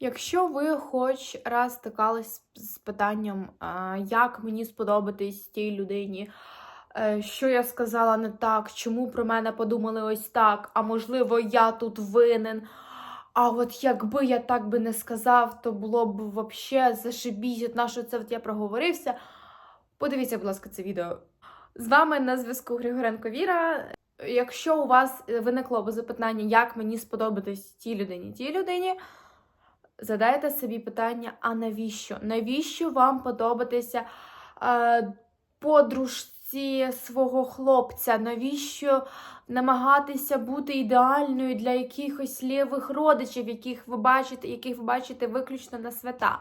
Якщо ви хоч раз стикались з питанням, як мені сподобатись тій людині, е, що я сказала не так, чому про мене подумали ось так, а можливо, я тут винен. А от якби я так би не сказав, то було б вообще зашибісь, от на що це от я проговорився. Подивіться, будь ласка, це відео. З вами на зв'язку Григоренко Віра. Якщо у вас виникло б запитання, як мені сподобатись тій людині, тій людині, задайте собі питання: а навіщо? Навіщо вам подобатися е, подружці свого хлопця? Навіщо намагатися бути ідеальною для якихось лівих родичів, яких ви бачите, яких ви бачите виключно на свята?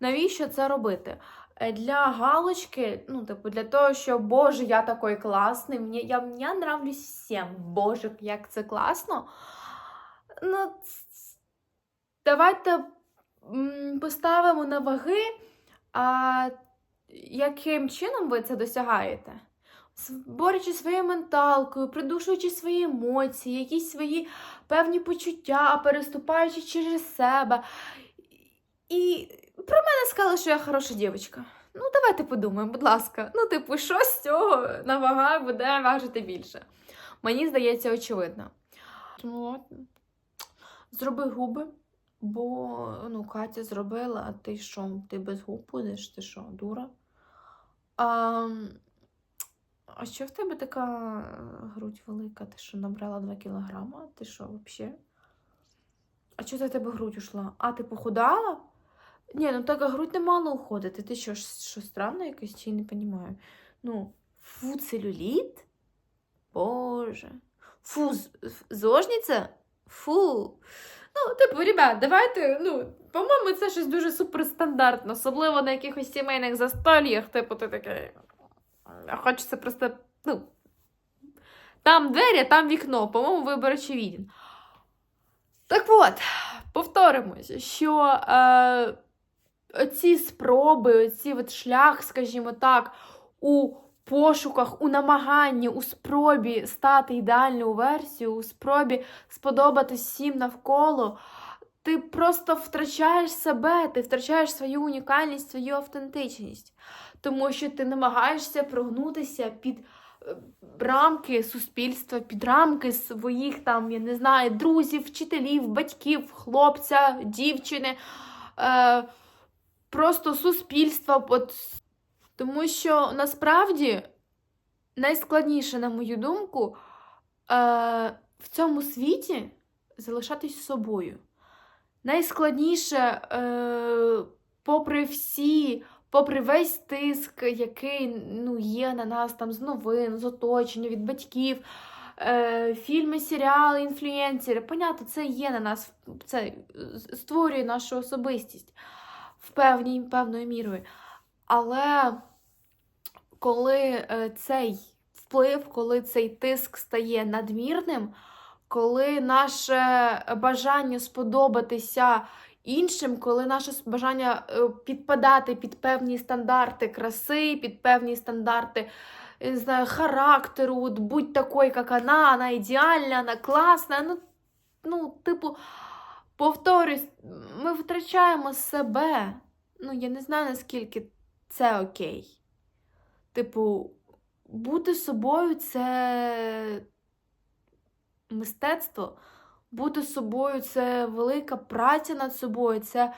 Навіщо це робити? Е, Для галочки, ну, типу, для того, що Боже, я такий класний, мені, я, я нравлюсь всім. Боже, як це класно. Ну, давайте поставимо на ваги, а яким чином ви це досягаєте? Борючи своєю менталкою, придушуючи свої емоції, якісь свої певні почуття, переступаючи через себе. І про мене сказали, що я хороша дівчинка. Ну, давайте подумаємо, будь ласка. Ну, типу, що з цього на вагах буде важити більше? Мені здається, очевидно. Зроби губи, бо ну, Катя зробила, а ти що? Ти без губ будеш? Ти що, дура? А, а що в тебе така е, грудь велика? Ти що, набрала 2 кілограма? Ти що, взагалі? А чого в тебе грудь ушла? А, ти похудала? Ні, ну така грудь не мала уходити. Ти що, що странно якось чи не розумію? Ну, фу, целюліт? Боже. Фу, зожниця? Фу. Ну, типу, ребят, давайте, ну, по-моєму, це щось дуже суперстандартно, особливо на якихось сімейних застольях, типу, ти такий. Хочеться просто, ну. Там двері, там вікно. По-моєму, вибір очевиден. Так от, повторимося, що е, оці спроби, оці от шлях, скажімо так, у пошуках, у намаганні, у спробі стати ідеальною версією, у спробі сподобатись всім навколо, ти просто втрачаєш себе, ти втрачаєш свою унікальність, свою автентичність. Тому що ти намагаєшся прогнутися під е, рамки суспільства, під рамки своїх там, я не знаю, друзів, вчителів, батьків, хлопця, дівчини, е, просто суспільства. От. Тому що насправді найскладніше, на мою думку, е, в цьому світі залишатись собою. Найскладніше, е, попри всі, попри весь тиск, який ну, є на нас там з новин, з оточення, від батьків, е, фільми, серіали, інфлюенсери. Понятно, це є на нас, це створює нашу особистість в певній, певною мірою. Але коли е, цей вплив, коли цей тиск стає надмірним, коли наше бажання сподобатися іншим, коли наше бажання е, підпадати під певні стандарти краси, під певні стандарти не знаю, характеру, от будь такой, як вона, вона ідеальна, вона класна. Ну, ну, типу, повторюсь, ми втрачаємо себе. Ну, я не знаю, наскільки це окей. Типу, бути собою це мистецтво. Бути собою це велика праця над собою. Це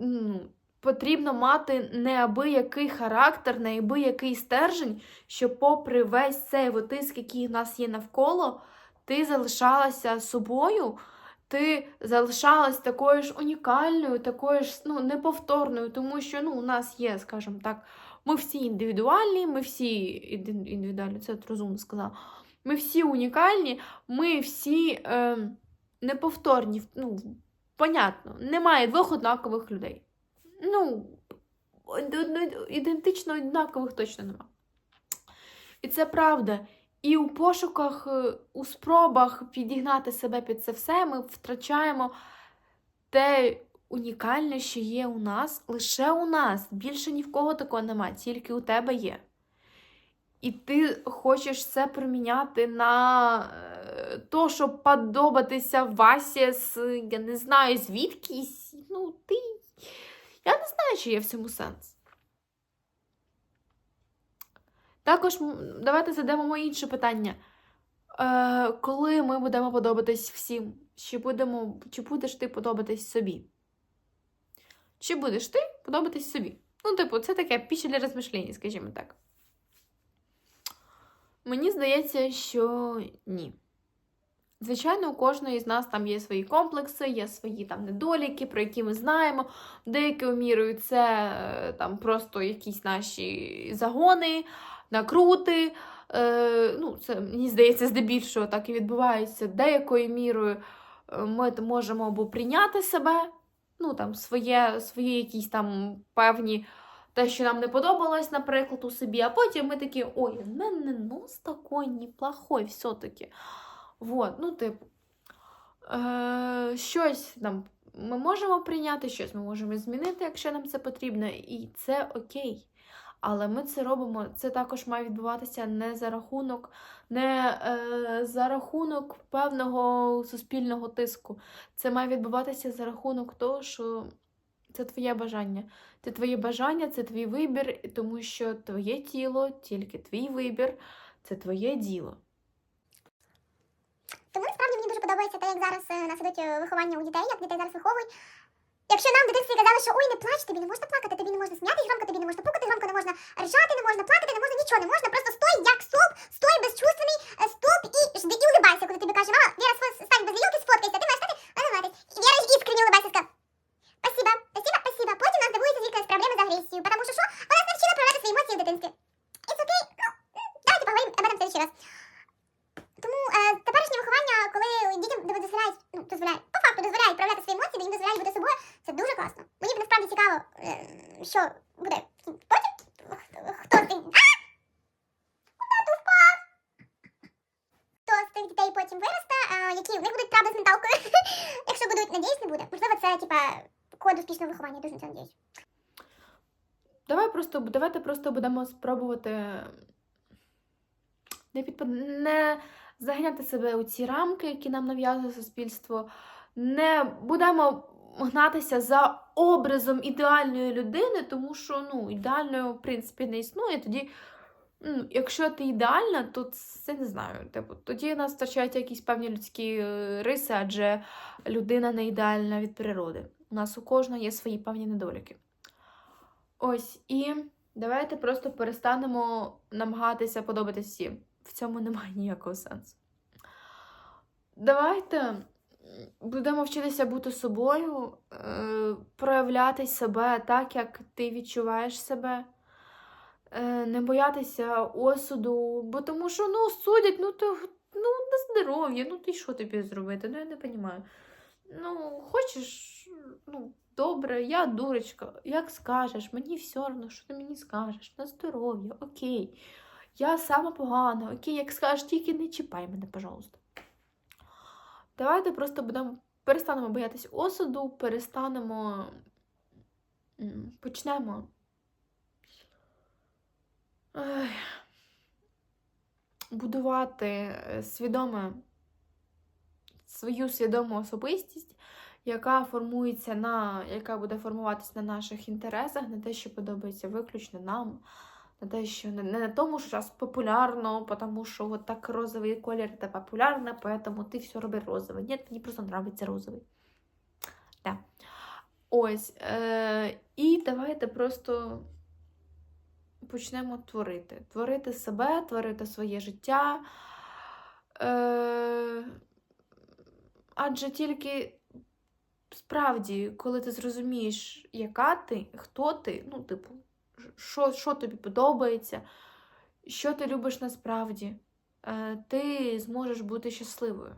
ну, потрібно мати неабиякий характер, неабиякий стержень, щоб, попри весь цей от тиск, який в нас є навколо, ти залишалася собою. Ти залишалась такою ж унікальною, такою ж ну, неповторною, тому що ну, у нас є, скажімо так, ми всі індивідуальні, ми всі індивідуальні, це розумно сказала. Ми всі унікальні, ми всі е, неповторні. Ну, понятно, немає двох однакових людей. Ну, ідентично однакових точно нема. І це правда. І у пошуках, е, у спробах підігнати себе під це все, ми втрачаємо те унікальне, що є у нас, лише у нас. Більше ні в кого такого нема, тільки у тебе є. і ти хочеш це приміняти на е, то, щоб подобатися Васі з, я не знаю, звідкись. Ну, ти. Я не знаю, чи є в цьому сенс. Також давайте задамо інше питання. Е, коли ми будемо подобатись всім, чи, будемо, чи будеш ти подобатись собі? Чи будеш ти подобатись собі? Ну, типу, це таке піще для розмишлення, скажімо так. Мені здається, що ні. Звичайно, у кожної з нас там є свої комплекси, є свої там недоліки, про які ми знаємо. Деякою мірою це е, там просто якісь наші загони, накрути. Е, ну, це, мені здається, здебільшого так і відбувається. Деякою мірою е, ми можемо або прийняти себе, ну там своє, свої якісь там певні те, що нам не подобалось, наприклад, у собі, а потім ми такі, ой, в мене нос такой неплохой все-таки. Вот, ну, типу, е, щось там ми можемо прийняти, щось ми можемо змінити, якщо нам це потрібно, і це окей. Але ми це робимо, це також має відбуватися не за рахунок, не е, за рахунок певного суспільного тиску. Це має відбуватися за рахунок того, що це твоє бажання. Це твоє бажання, це твій вибір, тому що твоє тіло, тільки твій вибір, це твоє діло. Тому насправді мені дуже подобається те, як зараз е, нас ідуть е, виховання у дітей, як дітей зараз виховують. Якщо нам в дитинстві казали, що ой, не плач, тобі не можна плакати, тобі не можна сміятися громко, тобі не можна пукати громко, не можна ржати, не можна плакати, не можна нічого, не можна, просто стой, як стоп, стой безчувственний, е, стоп і жди і улибайся, коли тобі каже, мама, Віра, стань без лілки, сфоткайся, ти маєш стати, улибатись. І Віра іскренне улибайся, сказав, спасибо, спасибо, спасибо. Потім нас дивується тільки з проблеми з агресією, тому що що? Вона нас навчила проявляти свої емоції в дитинстві. It's okay, ну, давайте поговоримо об этом в следующий раз. Тому е, теперішнє виховання, коли дітям дозволяють, ну, дозволяють, факту дозволяють проявляти свої емоції, де їм дозволяють бути собою, це дуже класно. Мені б насправді цікаво, е, що буде потім. Хто з з тих дітей потім виросте, які в них будуть правда з менталкою. Якщо будуть, надіюсь, не буде. Можливо, це, типа, код успішного виховання, дуже на це надіюсь. Давай просто, давайте просто будемо спробувати не, підпад... не заганяти себе у ці рамки, які нам нав'язує суспільство. Не будемо гнатися за образом ідеальної людини, тому що ну, ідеальної, в принципі, не існує. Тоді, ну, якщо ти ідеальна, то це не знаю. Типу, тоді нас втрачаються якісь певні людські е, риси, адже людина не ідеальна від природи. У нас у кожного є свої певні недоліки. Ось, і давайте просто перестанемо намагатися подобатися всім. В цьому немає ніякого сенсу. Давайте будемо вчитися бути собою, е, проявляти себе так, як ти відчуваєш себе. Е, не боятися осуду, бо тому що ну, судять, ну то ну, на здоров'я, ну ти що тобі зробити? Ну я не розумію. Ну, хочеш, ну, добре, я дурочка, як скажеш, мені все одно, що ти мені скажеш, на здоров'я, окей. Я сама погана, окей, як скажеш, тільки не чіпай мене, пожалуйста. Давайте просто будемо перестанемо боятися осуду, перестанемо. Почнемо. ех, Будувати е, свідоме свою свідому особистість, яка формується на, яка буде формуватися на наших інтересах, на те, що подобається виключно нам, на те, що не, на тому, що зараз популярно, тому що от так розовий колір це популярно, поэтому ти все робиш розове. Ні, мені просто подобається розовий. Да. Ось. Е, і давайте просто почнемо творити. Творити себе, творити своє життя. Е, адже тільки справді, коли ти зрозумієш, яка ти, хто ти, ну, типу, що, що тобі подобається, що ти любиш насправді, е, ти зможеш бути щасливою.